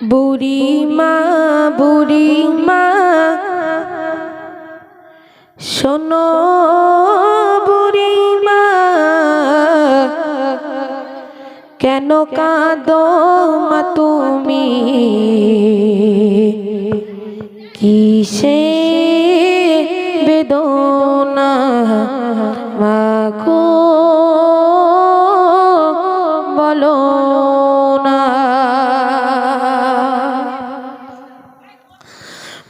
বুড়ি মা বুড়ি মা শোনো বুড়ি মা কেন কাঁদো মা তুমি? কিসে বেদনা মাখো বলো?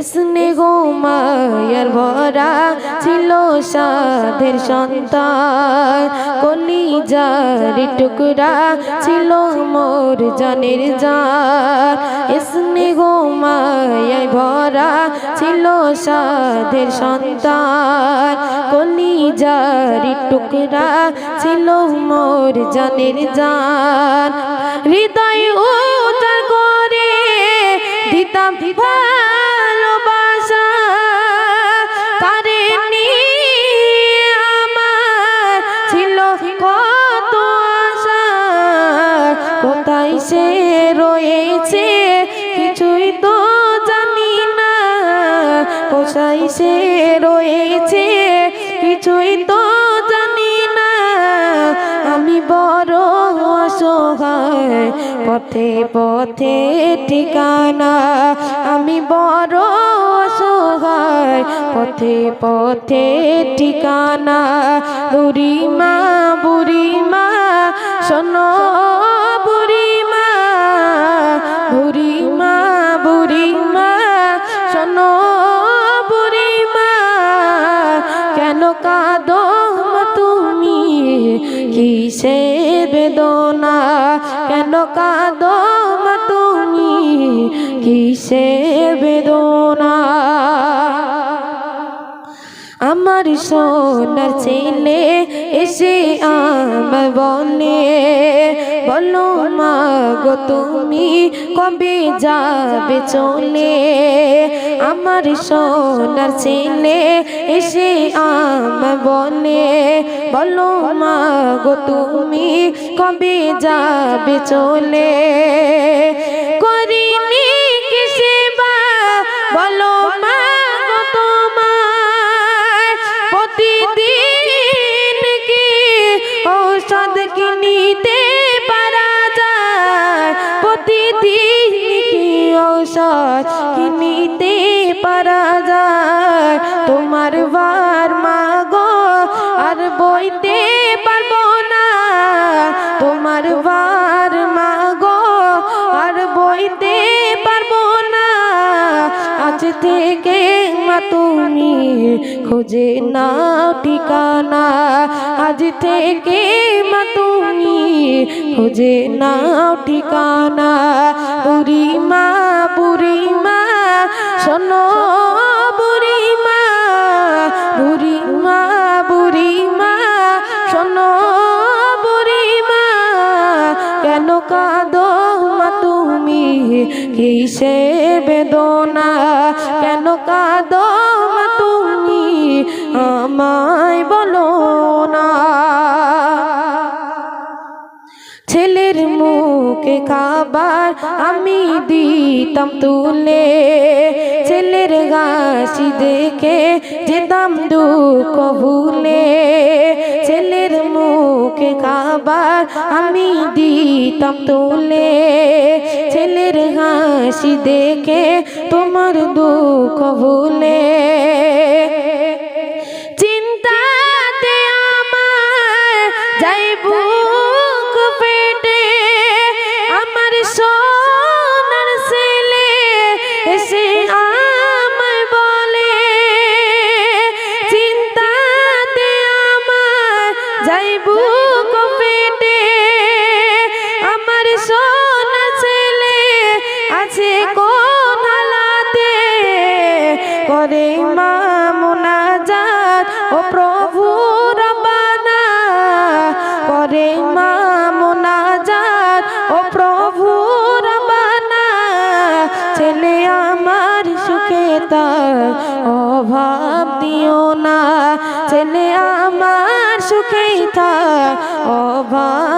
স্নেহ মায়ার ভরা ছিল সাধের সন্তান। কলিজার টুকরা ছিল মোর জানের জান। স্নেহ মায়ায় ভরা ছিল সাধের সন্তান। কলিজার টুকরা ছিল মোর জানের জান। হৃদয় উজার কোথায় সে রয়েছে, কিছুই তো জানি না। কোথায় সে রয়েছে, কিছুই তো জানি না। আমি বড় অসহায়, পথে পথে ঠিকানা। আমি বড় অসহায়, পথে পথে ঠিকানা। বুড়ি মা বুড়ি মা শোনো কেন কাঁদো মা তুমি কিসে বেদনা? কেন কাঁদো মা তুমি কিসে বেদনা? আমার সোনার ছেলে এসে আমার বলে বলো মা গো, তুমি কবে যাবে চলে? আমার সোনার ছেলে এসে আমার বলে বলো মা গো, তুমি কবে যাবে চলে? করিনি কিসে বা বলো ঔষধ কিনিতে পারা যায়। তোমার বার মাগো, আর বইতে পারব না। তোমার বার মাগো, আর বইতে পারব না। আজ থেকে মা তুমি খোঁজে না ঠিকানা। আজ থেকে মা তুমি খোঁজে না ঠিকানা। কিসে বেদনা? কেন কাঁদো তুমি? আমায় বলো না। ছেলের মুখে খাবার আমি দিতাম তুলে। ছেলের গাছি দেখে যেতাম দুঃখ ভুলে। মুখে খাবার আমি দিতাম তুলে। ছেলের হাসি দেখে তোমার দুঃখ ভুলে। চিন্তাতে বুক বলে। বুক করে মা মুনাজাত ও প্রভু রবানা করে মা মুনাজাত ও প্রভু রবানা ছেলে আমার সুখে তার অভাব দিও না। ছেলে আমার সুখে অভাব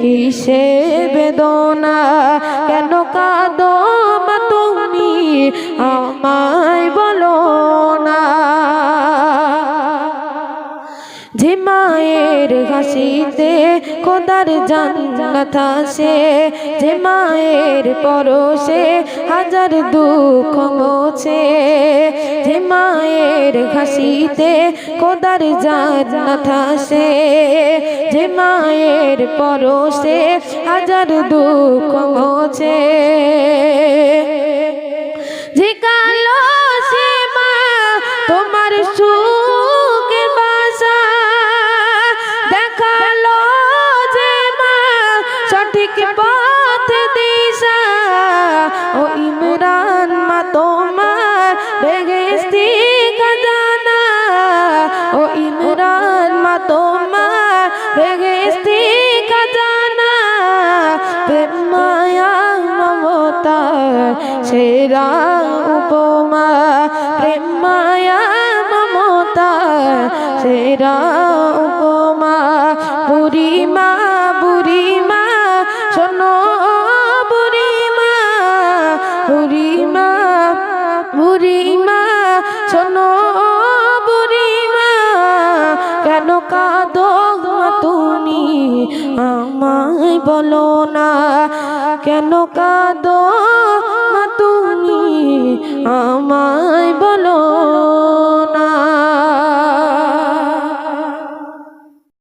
কিসে বেদনা কেন কাঁদো তুমি? আমায় মায়ের হাসিতে খোদার জান্নাত আসে। যে মায়ের পরশে হাজার দুঃখ মোছে। যে মায়ের হাসিতে খোদার জান্নাত আসে। যে মায়ের পরশে হাজার দুঃখ মোছে। তোমার বেগেস্তি খাজানা ও ইমরান মা, তোমার বেগেস্তি খাজানা প্রেম মায়া, মমতা, সেরা উপমা। প্রেম মায়া, মমতা, সেরা উপমা। বুড়ি মা কাঁদো তুমি? আমায় বলো না কেন কাঁদো তুমি? আমায় বলো